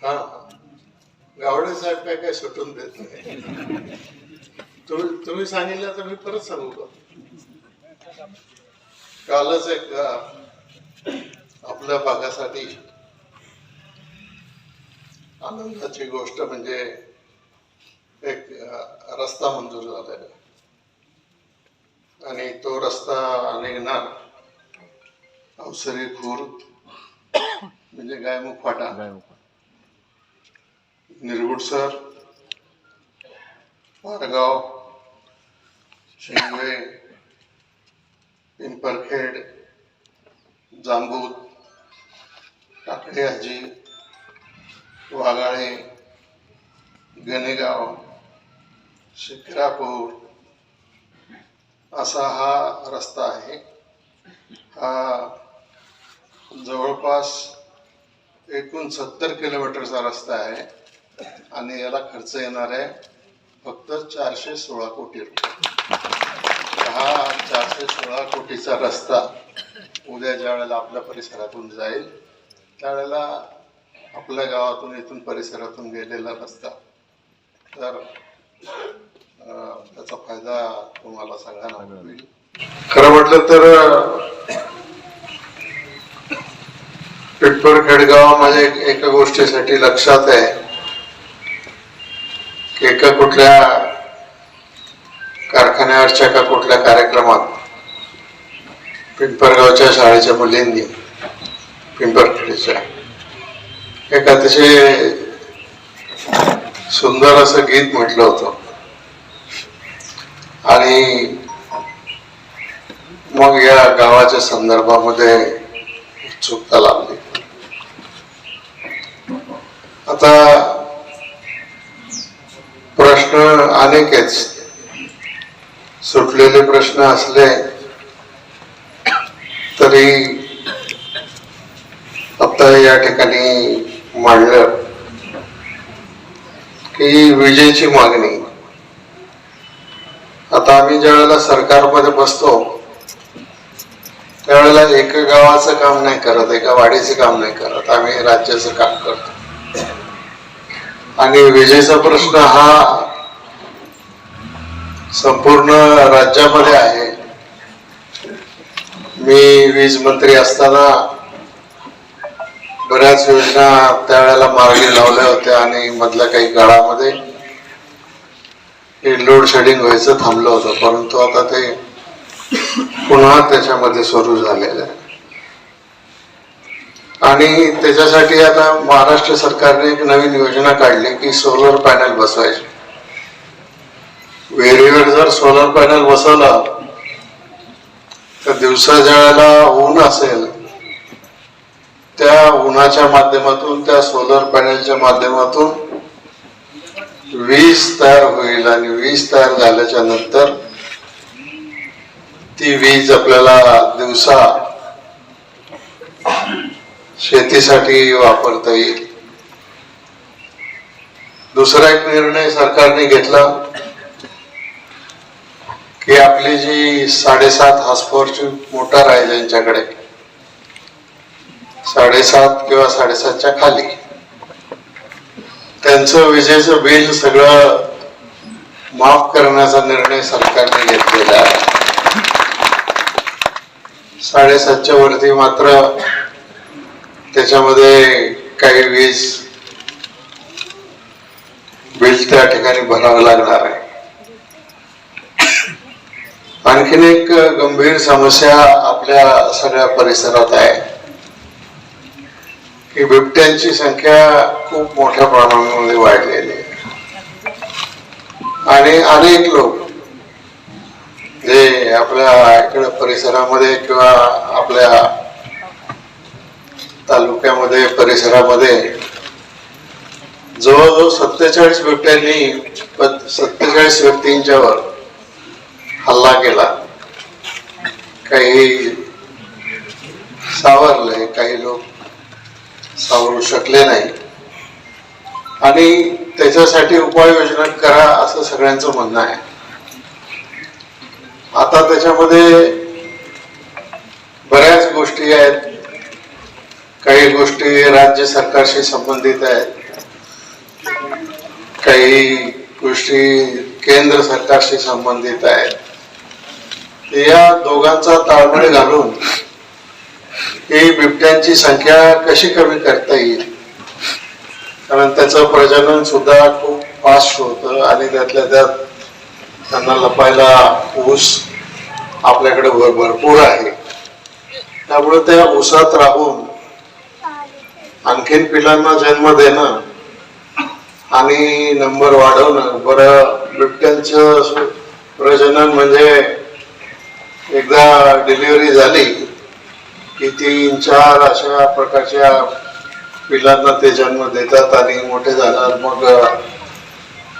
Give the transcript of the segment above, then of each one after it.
हा. गावडे साहेब काय काय सुटून देत नाही. तुम्ही तुम्ही सांगितलं तर मी परत सांगू का? कालच एक आपल्या भागासाठी आनंदाची गोष्ट म्हणजे एक रस्ता मंजूर झालेला आणि तो रस्ता निघणार अवसरी खूर म्हणजे गायमुख फाटा. निरगुडसर पारगाव शिंगवे पिंपरखेड जांबूत टाकळे आजी वाघाळे गणेगाव शिक्रापूर असा हा रस्ता आहे. हा जवळपास एकूण सत्तर किलोमीटरचा रस्ता आहे आणि याला खर्च येणार आहे फक्त चारशे सोळा कोटी रुपये. हा चारशे सोळा कोटीचा रस्ता उद्या ज्या वेळेला आपल्या परिसरातून जाईल त्यावेळेला आपल्या गावातून इथून परिसरातून गेलेला रस्ता. तर त्याचा फायदा तुम्हाला सांगायला होईल. खरं म्हटलं तर पिंपर खेडगाव माझ्या एका गोष्टीसाठी लक्षात आहे. की एका कुठल्या कारखान्यावरच्या एका कुठल्या कार्यक्रमात पिंपरगावच्या शाळेच्या मुलींनी पिंपरखेडच्या एक अतिशय सुंदर असं गीत म्हटलं होतं. आणि मग या गावाच्या संदर्भामध्ये उत्सुकता लागली आता प्रश्न अनेक आहेत सुटलेले प्रश्न असले तरी आता या ठिकाणी मांडलं की विजेची मागणी. आता आम्ही ज्या वेळेला सरकारमध्ये बसतो त्यावेळेला एका गावाचं काम नाही करत एका वाडीचं काम नाही करत. आम्ही राज्याचं काम करतो. आणि विजेचा प्रश्न हा संपूर्ण राज्यामध्ये आहे. मी वीज मंत्री असताना बऱ्याच योजना त्यावेळेला मार्गी लावल्या होत्या आणि मधल्या काही काळामध्ये हे लोड शेडिंग व्हायचं थांबलं होतं. परंतु आता ते पुन्हा त्याच्यामध्ये सुरू झालेलं आहे. आणि त्याच्यासाठी आता महाराष्ट्र सरकारने एक नवीन योजना काढली की सोलर पॅनल बसवायचे. वेळेवर जर सोलर पॅनल बसवला तर दिवसा ज्याला वेळेला ऊन असेल त्या उन्हाच्या माध्यमातून त्या सोलर पॅनलच्या माध्यमातून वीज तयार होईल आणि वीज तयार झाल्याच्यानंतर ती वीज आपल्याला दिवसा शेतीसाठी वापरता येईल. दुसरा एक निर्णय सरकारने घेतला. की आपली जी साडेसात हॉर्सपॉवरची मोटार आहे ज्यांच्याकडे साडेसात किंवा साडेसातच्या खाली. त्यांचं विजेचं बिल सगळं माफ करण्याचा निर्णय सरकारने घेतलेला आहे. साडेसातच्या वरती मात्र त्याच्यामध्ये काही वीज बिल त्या ठिकाणी भरावं लागणार आहे. आणखीन एक गंभीर समस्या आपल्या सगळ्या परिसरात आहे. की बिबट्यांची संख्या खूप मोठ्या प्रमाणामध्ये वाढलेली आहे. आणि अनेक लोक जे आपल्या इकडे परिसरामध्ये किंवा आपल्या तालुक्यामध्ये परिसरामध्ये जवळजवळ सत्तेचाळीस बिबट्यांनी सत्तेचाळीस व्यक्तींच्यावर हल्ला केला. काही सावरले काही लोक सावरू शकले नाही. आणि त्याच्यासाठी उपाययोजना करा असं सगळ्यांचं म्हणणं आहे. आता त्याच्यामध्ये बऱ्याच गोष्टी आहेत. काही गोष्टी राज्य सरकारशी संबंधित आहेत. काही गोष्टी केंद्र सरकारशी संबंधित आहेत. या दोघांचा ताळमेळ घालून ही बिबट्यांची संख्या कशी कमी करता येईल? कारण त्याचं प्रजनन सुद्धा खूप फास्ट होतं आणि त्यातल्या त्यात त्यांना लपायला ऊस आपल्याकडे भर भरपूर आहे. त्यामुळे त्या ऊसात राहून आणखीन पिलांना जन्म देणं आणि नंबर वाढवणं बरं बिबट्यांचं प्रजनन म्हणजे एकदा डिलिव्हरी झाली की तीन चार अशा प्रकारच्या पिलांना ते जन्म देतात आणि मोठे झाल्यावर मग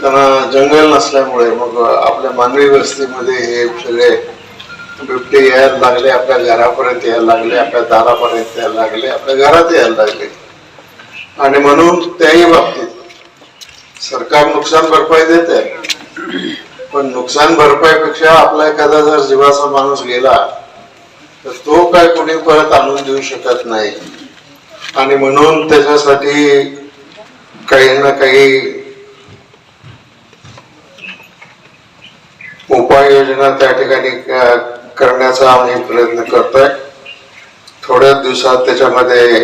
त्यांना जंगल नसल्यामुळे मग आपल्या मानवी वस्तीमध्ये हे सगळे बिबटे यायला लागले आपल्या घरापर्यंत यायला लागले आपल्या दारापर्यंत यायला लागले आपल्या घरात यायला लागले. आणि म्हणून त्याही बाबतीत सरकार नुकसान भरपाई देते. पण नुकसान भरपाईपेक्षा आपला एखादा जर जीवाचा माणूस गेला तर तो काय कोणी परत आणून देऊ शकत नाही. आणि म्हणून त्याच्यासाठी काही ना काही उपाययोजना त्या ठिकाणी करण्याचा आम्ही प्रयत्न करतोय. थोड्याच दिवसात त्याच्यामध्ये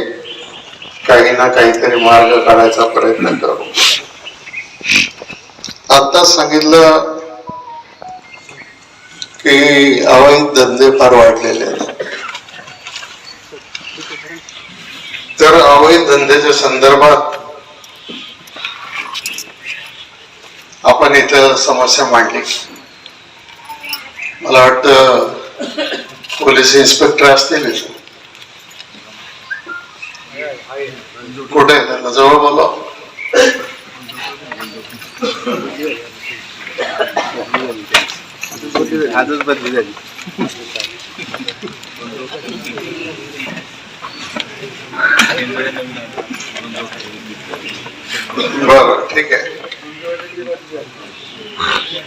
काही ना काहीतरी मार्ग काढायचा प्रयत्न करू. आताच सांगितलं की अवैध धंदे फार वाढलेले आहेत तर अवैध धंद्याच्या संदर्भात आपण इथं समस्या मांडली मला वाटतं पोलीस इन्स्पेक्टर असतील इथं. कुठे आहे? त्यांना जवळ बोला आजच बदली झाली ठीक आहे.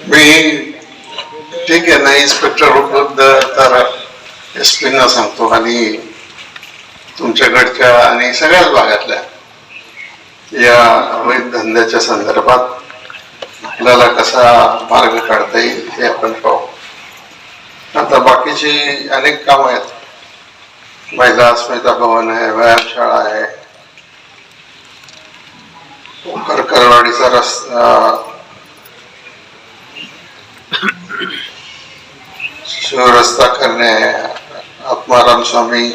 मी ठीक आहे ना इन्स्पेक्टर उपलब्ध तर एस पीना सांगतो आणि तुमच्याकडच्या आणि सगळ्याच भागातल्या या अवैध धंद्याच्या संदर्भात आपल्याला कसा मार्ग काढता येईल हे आपण पाहू. आता बाकीची अनेक कामं आहेत. महिला अस्मिता भवन आहे व्यायामशाळा आहे. करकरवाडीचा रस्ता. शिवरस्ता करणे आत्माराम स्वामी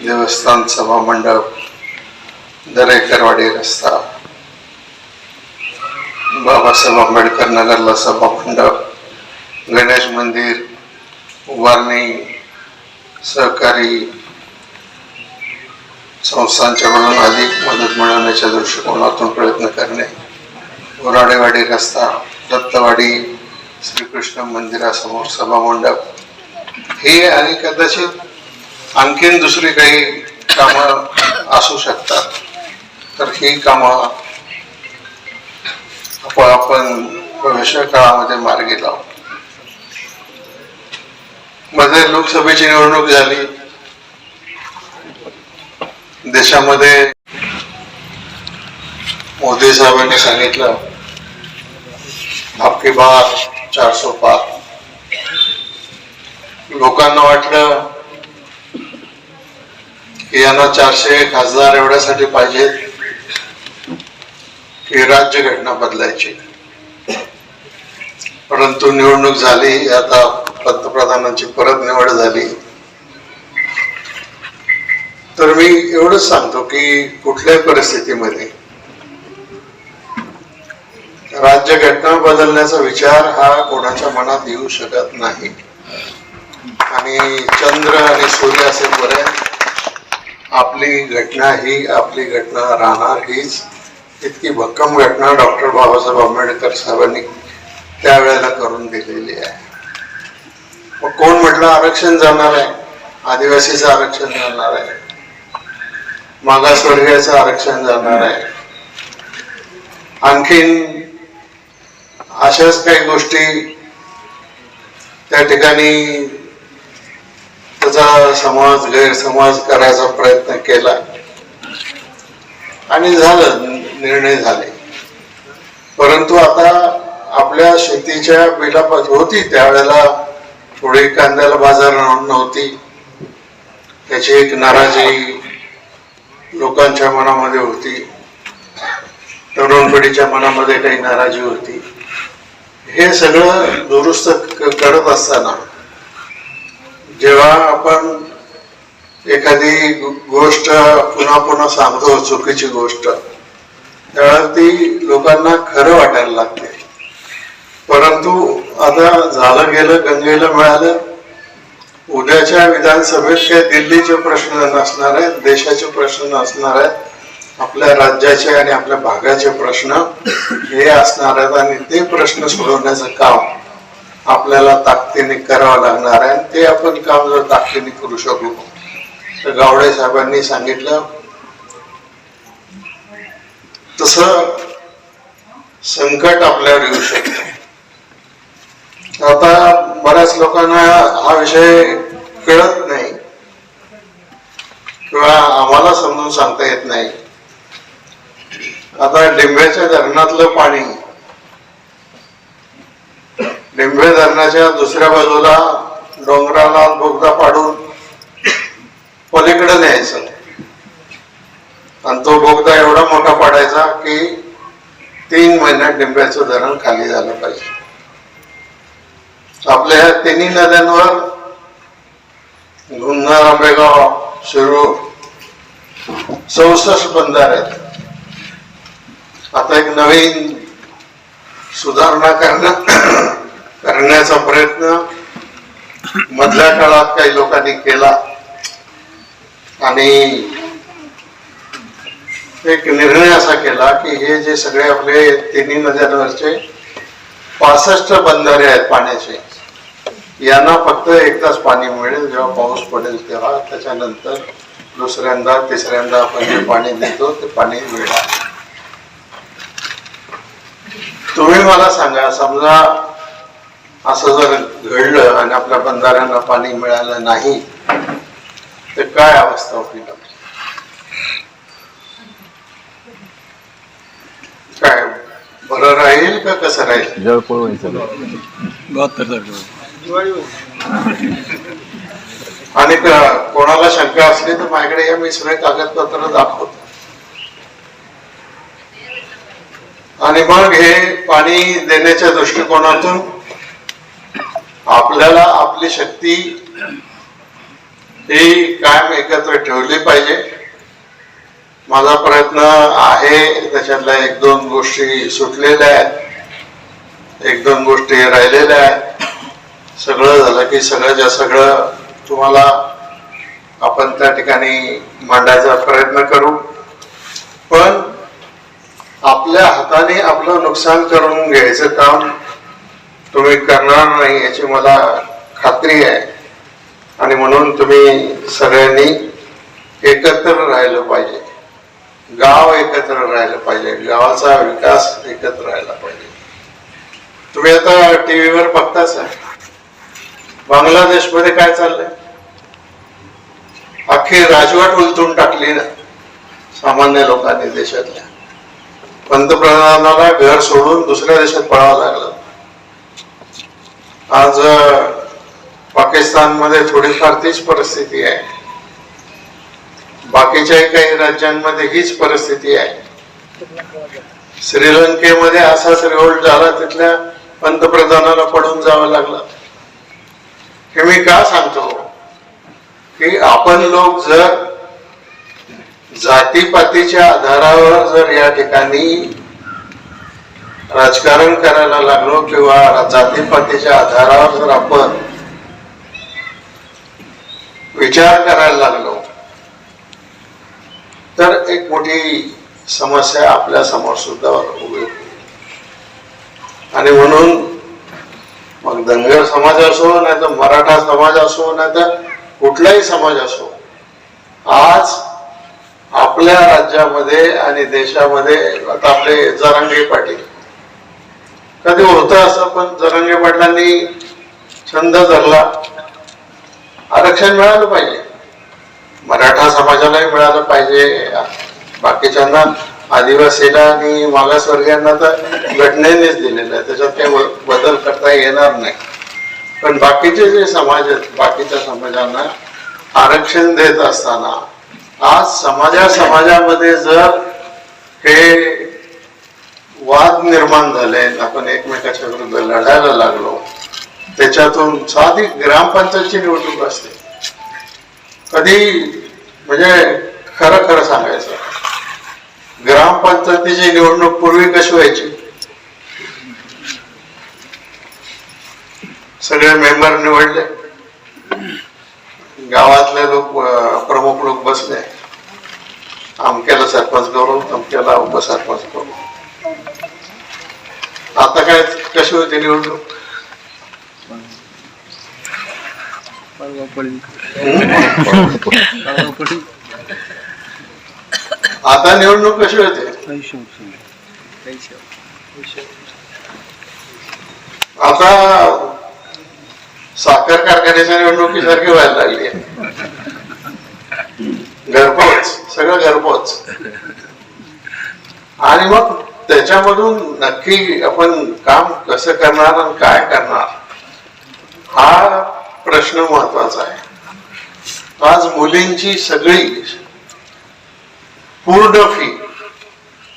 देवस्थान सभा मंडप दरेकरवाडी रस्ता. बाबासाहेब आंबेडकर नगरला सभा मंडप गणेश मंदिर उभारणी सहकारी संस्थांच्याकडून अधिक मदत मिळवण्याच्या दृष्टिकोनातून प्रयत्न करणे. बोराडेवाडी रस्ता दत्तवाडी श्रीकृष्ण मंदिरासमोर सभा मंडप. हे आणि कदाचित आणखीन दुसरी काही कामं असू शकतात. तर ही कामं आपण भविष्य काळामध्ये मार्गी लावू. मध्ये लोकसभेची निवडणूक झाली. देशामध्ये मोदी साहेबांनी सांगितलं आपकी चार सो पार लोकांना वाटलं की यांना चारशे खासदार एवढ्यासाठी पाहिजेत. की राज्य घटना बदलायची. परंतु निवडणूक झाली आता पंतप्रधानांची परत निवड झाली. तर मी एवढंच सांगतो की कुठल्याही परिस्थितीमध्ये राज्य घटना बदलण्याचा विचार हा कोणाच्या मनात येऊ शकत नाही. आणि चंद्र आणि सूर्य असेपर्यंत आपली घटना ही आपली घटना राहणार हीच इतकी भक्कम घटना डॉक्टर बाबासाहेब आंबेडकर साहेबांनी त्यावेळेला करून दिलेली आहे. मग कोण म्हटलं आरक्षण जाणार आहे? आदिवासीचं आरक्षण जाणार आहे. मागासवर्गीयाचं आरक्षण जाणार आहे. आणखीन अशाच काही गोष्टी त्या ठिकाणी त्याचा समाज गैरसमाज करायचा प्रयत्न केला. आणि झालं. निर्णय झाले. परंतु आता आपल्या शेतीच्या बिलापात होती त्यावेळेला थोडी कांद्याला बाजार नव्हती. त्याची एक नाराजी लोकांच्या मनामध्ये होती. तरुण पिढीच्या मनामध्ये काही नाराजी होती. हे सगळं दुरुस्त करत असताना जेव्हा आपण एखादी गोष्ट पुन्हा पुन्हा सांगतो चुकीची गोष्ट त्यावेळेला ती लोकांना खरं वाटायला लागते. परंतु आता झालं गेलं गंगेला मिळालं. उद्याच्या विधानसभेत काही दिल्लीचे प्रश्न नसणार आहेत देशाचे प्रश्न नसणार आहेत. आपल्या राज्याचे आणि आपल्या भागाचे प्रश्न हे असणार आहेत आणि ते प्रश्न सोडवण्याचं काम आपल्याला ताकदीने करावं लागणार आहे. आणि ते आपण काम जर ताकदीने करू शकलो. तर गावडे साहेबांनी सांगितलं तस संकट आपल्यावर येऊ शकत. आता बऱ्याच लोकांना हा विषय कळत नाही किंवा आम्हाला समजून सांगता येत नाही. आता डिंब्याच्या धरणातलं पाणी डिंबे धरणाच्या दुसऱ्या बाजूला डोंगराला बोगदा पाडून पलीकडे न्यायचं. आणि तो बोगदा एवढा मोठा पडायचा की तीन महिन्यात डिंब्याचं धरण खाली झालं पाहिजे. आपल्या ह्या तिन्ही नद्यांवर गुन्हा आंबेगाव शिरूर चौसष्ट बंधार आहेत. आता एक नवीन सुधारणा करणं करण्याचा प्रयत्न मधल्या काळात काही लोकांनी केला. आणि एक निर्णय असा केला की हे जे सगळे आपले तिन्ही नद्यांवरचे पासष्ट बंधारे आहेत पाण्याचे यांना फक्त एकदाच पाणी मिळेल. जेव्हा पाऊस पडेल तेव्हा त्याच्यानंतर दुसऱ्यांदा तिसऱ्यांदा आपण जे पाणी देतो ते पाणी मिळणार. तुम्ही मला सांगा समजा असं जर घडलं आणि आपल्या बंधाऱ्यांना पाणी मिळालं नाही तर काय अवस्था होती आपली? काय बरं राहील का कसं राहील? जळपोळ व्हायचं बहात्तर आणि क- कोणाला शंका असली तर माझ्याकडे या मी सगळे कागदपत्र दाखवतो. आणि मग हे पाणी देण्याच्या दृष्टिकोनातून आपल्याला आपली शक्ती ही कायम एकत्र ठेवली पाहिजे. माझा प्रयत्न आहे त्याच्यातल्या एक दोन गोष्टी सुटलेल्या आहेत. एक दोन गोष्टी राहिलेल्या आहेत. सगळं झालं की सगळंच्या सगळं तुम्हाला आपण त्या ठिकाणी मांडायचा प्रयत्न करू. पण आपल्या हाताने आपलं नुकसान करून घ्यायचं काम तुम्ही करणार नाही याची मला खात्री आहे. आणि म्हणून तुम्ही सगळ्यांनी एकत्र राहिलं पाहिजे. गाव एकत्र राहिलं पाहिजे गावाचा विकास एकत्र राहिला पाहिजे. तुम्ही आता टीव्हीवर बघताच आहे. बांगलादेशमध्ये काय चाललंय? अख्खी राजवट उलटून टाकली ना सामान्य लोकांनी देशातल्या. पंतप्रधानाला घर सोडून दुसऱ्या देशात पळावं लागलं. आज पाकिस्तानमध्ये थोडीफार तीच परिस्थिती आहे. बाकीच्याही काही राज्यांमध्ये हीच परिस्थिती आहे. श्रीलंकेमध्ये असाच रिव्होल्ट झाला तिथल्या पंतप्रधानाला पडून जावं लागलं. हे मी का सांगतो? की आपण लोक जर जातीपातीच्या आधारावर जर या ठिकाणी राजकारण करायला लागलो किंवा जातीपातीच्या आधारावर जर आपण विचार करायला लागलो तर एक मोठी समस्या आपल्यासमोर सुद्धा उभी आणि म्हणून मग धनगर समाज असो नाही तर मराठा समाज असो नाही तर कुठलाही समाज असो आज आपल्या राज्यामध्ये आणि देशामध्ये आता आपले जरांगे पाटील. कधी होतं असं पण जरांगे पाटलांनी छंद धरला. आरक्षण मिळालं पाहिजे. मराठा समाजालाही मिळालं पाहिजे. बाकीच्यांना आदिवासीला आणि मागासवर्गीयांना तर घटनेनेच दिलेलं आहे. त्याच्यात काही बदल करता येणार नाही. पण बाकीचे जे समाज आहेत बाकीच्या समाजांना आरक्षण देत असताना आज समाजा समाजामध्ये जर हे वाद निर्माण झाले आपण एकमेकाच्या विरुद्ध लढायला लागलो त्याच्यातून साधी ग्रामपंचायतची निवडणूक असते. कधी म्हणजे खरं खरं सांगायचं. ग्रामपंचायतीची निवडणूक पूर्वी कशी व्हायची? सगळे मेंबर निवडले. गावातले लोक प्रमुख लोक बसले. अमक्याला सरपंच करू अमक्याला उपसरपंच करू. आता काय कशी होती निवडणूक परवा पडली हम्म? परवा पडली आता निवडणूक कशी होते? आता साखर कारखान्याच्या निवडणुकीसारखी व्हायला लागली घरपोच सगळं घरपोच. आणि मग त्याच्यामधून नक्की आपण काम कसं करणार आणि काय करणार हा प्रश्न महत्त्वाचा आहे. आज मुलींची सगळी पूर्ण फी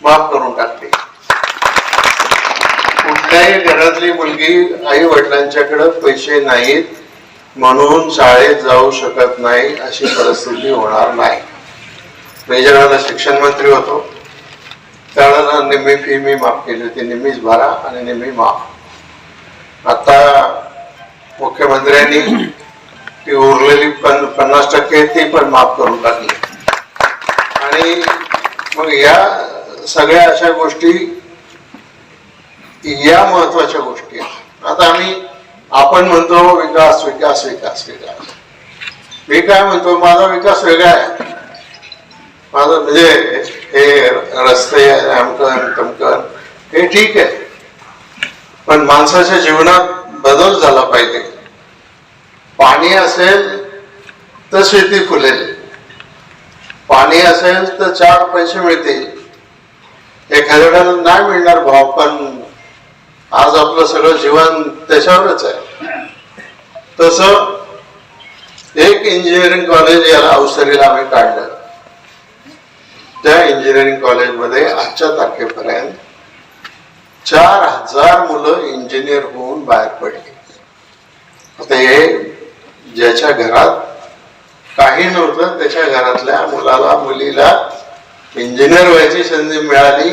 माफ करून टाकते. कुठल्याही घरातली मुलगी आई वडिलांच्याकडे पैसे नाहीत म्हणून शाळेत जाऊ शकत नाही अशी परिस्थिती होणार नाही. मी ज्यावेळेला शिक्षण मंत्री होतो त्यावेळेला निम्मी फी मी माफ केली होती. निम्मीच भरा आणि निम्मी माफ. आता मुख्यमंत्र्यांनी ती उरलेली पन पन्नास टक्के ती पण माफ करून टाकली. आणि मग या सगळ्या अशा गोष्टी या महत्त्वाच्या गोष्टी आहेत. आता आम्ही आपण म्हणतो विकास विकास विकास विकास. मी काय म्हणतो माझा विकास वेगळा आहे. माझं म्हणजे हे रस्ते आमकन तमकन हे ठीक आहे. पण माणसाच्या जीवनात बदल झाला पाहिजे. पाणी असेल तर शेती फुलेल पाणी असेल तर चार पैसे मिळतील. एखाद्याला नाही मिळणार भाव पण आज आपलं सगळं जीवन त्याच्यावरच आहे. तस एक इंजिनिअरिंग कॉलेज याला अवसरीला आम्ही काढलं. त्या इंजिनिअरिंग कॉलेजमध्ये आजच्या तारखेपर्यंत चार हजार मुलं इंजिनियर होऊन बाहेर पडली. आता हे ज्याच्या घरात काही नव्हतं त्याच्या घरातल्या मुलाला मुलीला इंजिनियर व्हायची संधी मिळाली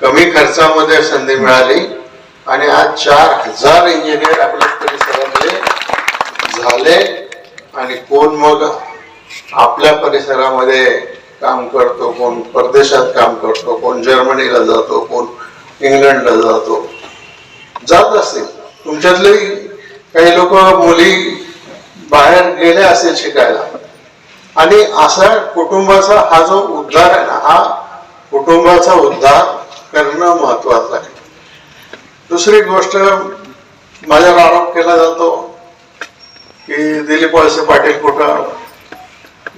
कमी खर्चामध्ये संधी मिळाली आणि आज चार हजार इंजिनियर आपल्या परिसरामध्ये झाले आणि कोण मग आपल्या परिसरामध्ये काम करतो कोण परदेशात काम करतो कोण जर्मनीला जातो कोण इंग्लंडला जातो. जात असतील. तुमच्यातले काही लोक मुली बाहेर गेले असेल शिकायला. आणि असा कुटुंबाचा हा जो उद्धार आहे ना हा कुटुंबाचा उद्धार करणं महत्वाचं आहे. दुसरी गोष्ट माझ्यावर आरोप केला जातो की दिलीप वळसे पाटील कुठं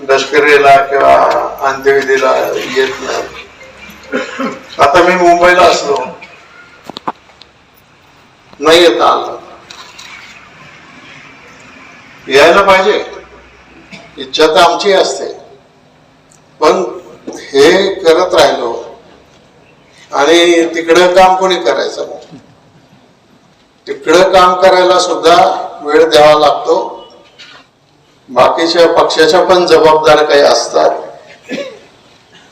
लष्करीला किंवा अंत्यविधीला येत नाही. आता मी मुंबईला असलो नाही येत आलं. यायला पाहिजे. इच्छा तर आमची असते. पण हे करत राहिलो आणि तिकडं काम कोणी करायचं? मग तिकडं काम करायला सुद्धा वेळ द्यावा लागतो. बाकीच्या पक्षाच्या पण जबाबदार काही असतात.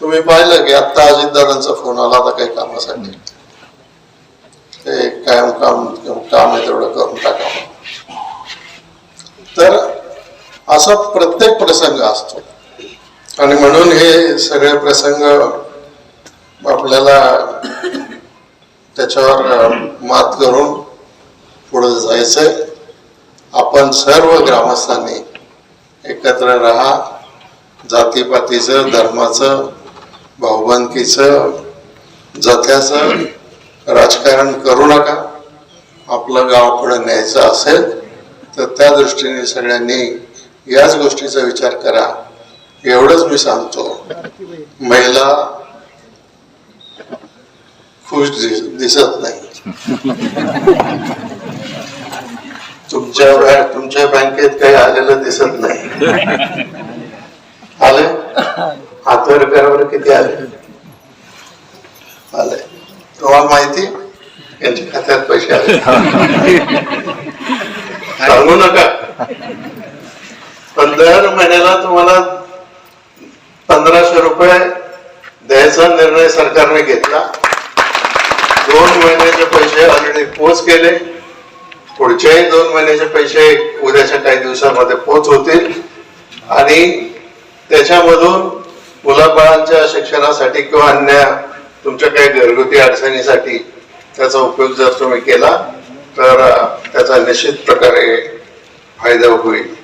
तुम्ही पाहिलं की आता अजितदादांचा फोन आला होता काही कामासाठी. ते कायम काम काम आहे तेवढं करून टाका. तर असा प्रत्येक प्रसंग असतो. आणि म्हणून हे सगळे प्रसंग आपल्याला त्याच्यावर मात करून पुढे जायचंय. आपण सर्व ग्रामस्थांनी एकत्र राहा. जातीपातीचं धर्माचं भाऊबंदकीचं जथ्याचं राजकारण करू नका. आपलं गाव पुढे न्यायचं असेल तर त्या दृष्टीने सगळ्यांनी याच गोष्टीचा विचार करा. एवढंच मी सांगतो. महिला खुश दिसत नाही. तुमच्या तुमच्या बँकेत काही आलेलं दिसत नाही. आले? हातवर करावर किती आले? आले. तुम्हाला माहिती? यांच्या खात्यात पैसे आले. सांगू नका. पण दर महिन्याला तुम्हाला पंधराशे रुपये द्यायचा निर्णय सरकारने घेतला. दोन महिन्याचे पैसे ऑलरेडी पोच केले. पुढच्याही दोन महिन्याचे पैसे उद्याच्या काही दिवसामध्ये पोच होतील. आणि त्याच्यामधून मुलाबाळांच्या शिक्षणासाठी किंवा अन्य तुमच्या काही घरगुती अडचणीसाठी त्याचा उपयोग जर तुम्ही केला तर त्याचा निश्चित प्रकारे फायदा होईल.